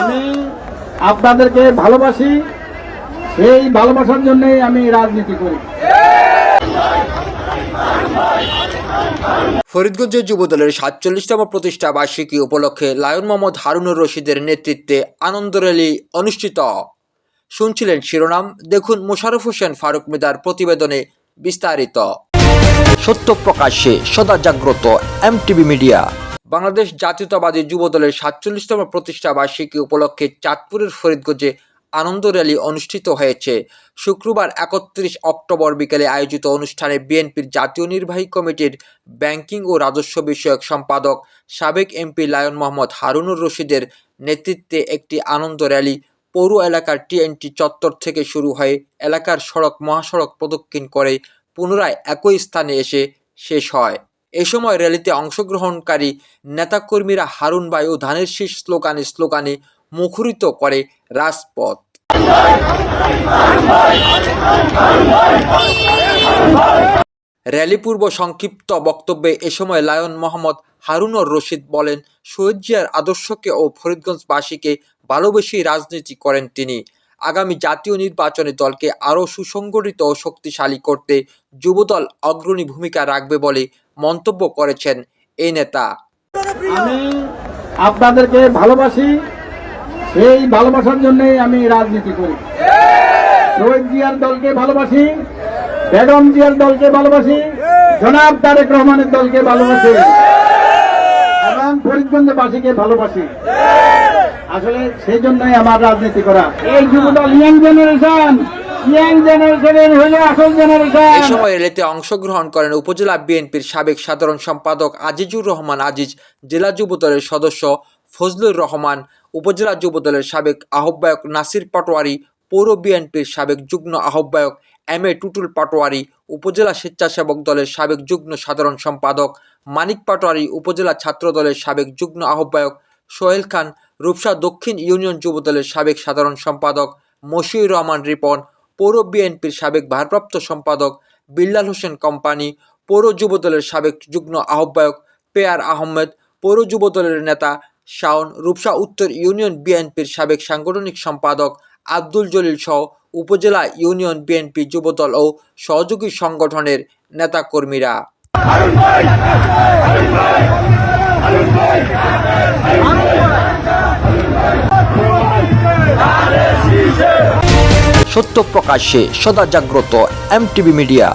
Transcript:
আমি আপনাদেরকে ভালোবাসি, এই ভালোবাসার জন্যই আমি রাজনীতি করি। ফরিদগঞ্জ যুবদলের সাতচল্লিশতম প্রতিষ্ঠা বার্ষিকী উপলক্ষে লায়ন মোহাম্মদ হারুনুর রশিদের নেতৃত্বে আনন্দ র্যালি অনুষ্ঠিত। শুনছিলেন শিরোনাম, দেখুন মোশারফ হোসেন, ফারুক মিদার প্রতিবেদনে বিস্তারিত। সত্য প্রকাশ্যে সদা জাগ্রত এমটিভি মিডিয়া। বাংলাদেশ জাতীয়তাবাদী যুবদলের সাতচল্লিশতম প্রতিষ্ঠা বার্ষিকী উপলক্ষে চাঁদপুরের ফরিদগঞ্জে আনন্দ র্যালি অনুষ্ঠিত হয়েছে। শুক্রবার একত্রিশ অক্টোবর বিকেলে আয়োজিত অনুষ্ঠানে বিএনপির জাতীয় নির্বাহী কমিটির ব্যাংকিং ও রাজস্ব বিষয়ক সম্পাদক সাবেক এমপি লায়ন মোহাম্মদ হারুনুর রশিদের নেতৃত্বে একটি আনন্দ র্যালি পৌর এলাকার টিএনটি চত্বর থেকে শুরু হয়ে এলাকার সড়ক মহাসড়ক প্রদক্ষিণ করে পুনরায় একই স্থানে এসে শেষ হয়। এ সময় র্যালিতে অংশগ্রহণকারী নেতাকর্মীরা হারুন ভাই ও ধানের শীষ স্লোগানে স্লোগানে মুখরিত করে রাজপথ। র্যালি পূর্ব সংক্ষিপ্ত বক্তব্যে এ সময় লায়ন মোহাম্মদ হারুনর রশিদ বলেন, শহীদ জিয়ার আদর্শকে ও ফরিদগঞ্জবাসীকে ভালোবেসেই রাজনীতি করেন তিনি। আগামী জাতীয় নির্বাচনে দলকে আরও সুসংগঠিত ও শক্তিশালী করতে যুবদল অগ্রণী ভূমিকা রাখবে বলে মন্তব্য করেছেন এই নেতা। আমি আপনাদেরকে ভালোবাসি এই ভালোবাসার জন্যই আমি রাজনীতি করি। শহীদ জিয়ার দলকে ভালোবাসি, বেগম জিয়ার দলকে ভালোবাসি, জনাব তারেক রহমানের দলকে ভালোবাসি, এবং ফরিদগঞ্জবাসীকে ভালোবাসি। আসলে সেই জন্যই আমার রাজনীতি করা। এই যুবদল ইয়াং জেনারেশন এই সময় র্যালিতে অংশগ্রহণ করেন উপজেলা বিএনপির সাবেক সাধারণ সম্পাদক আজিজুর রহমান আজিজ, জেলা যুবদলের সদস্য ফজলুর রহমান, উপজেলা যুবদলের সাবেক আহ্বায়ক নাসির পাটোয়ারি, পৌর বিএনপির সাবেক যুগ্ম আহ্বায়ক এম এ টুটুল পাটোয়ারি, উপজেলা স্বেচ্ছাসেবক দলের সাবেক যুগ্ম সাধারণ সম্পাদক মানিক পাটোয়ারি, উপজেলা ছাত্র দলের সাবেক যুগ্ম আহ্বায়ক সোহেল খান, রূপসা দক্ষিণ ইউনিয়ন যুবদলের সাবেক সাধারণ সম্পাদক মশিউর রহমান রিপন, পৌর বিএনপির সাবেক ভারপ্রাপ্ত সম্পাদক বিল্লাল হোসেন কোম্পানি, পৌর যুবদলের সাবেক যুগ্ম আহ্বায়ক পেয়ার আহমেদ, পৌর যুবদলের নেতা শাওন, রূপসা উত্তর ইউনিয়ন বিএনপির সাবেক সাংগঠনিক সম্পাদক আব্দুল জলিল সহ উপজেলা ইউনিয়ন বিএনপি যুবদল ও সহযোগী সংগঠনের নেতাকর্মীরা। সত্য প্রকাশে সদা জাগ্রত এমটিভি মিডিয়া।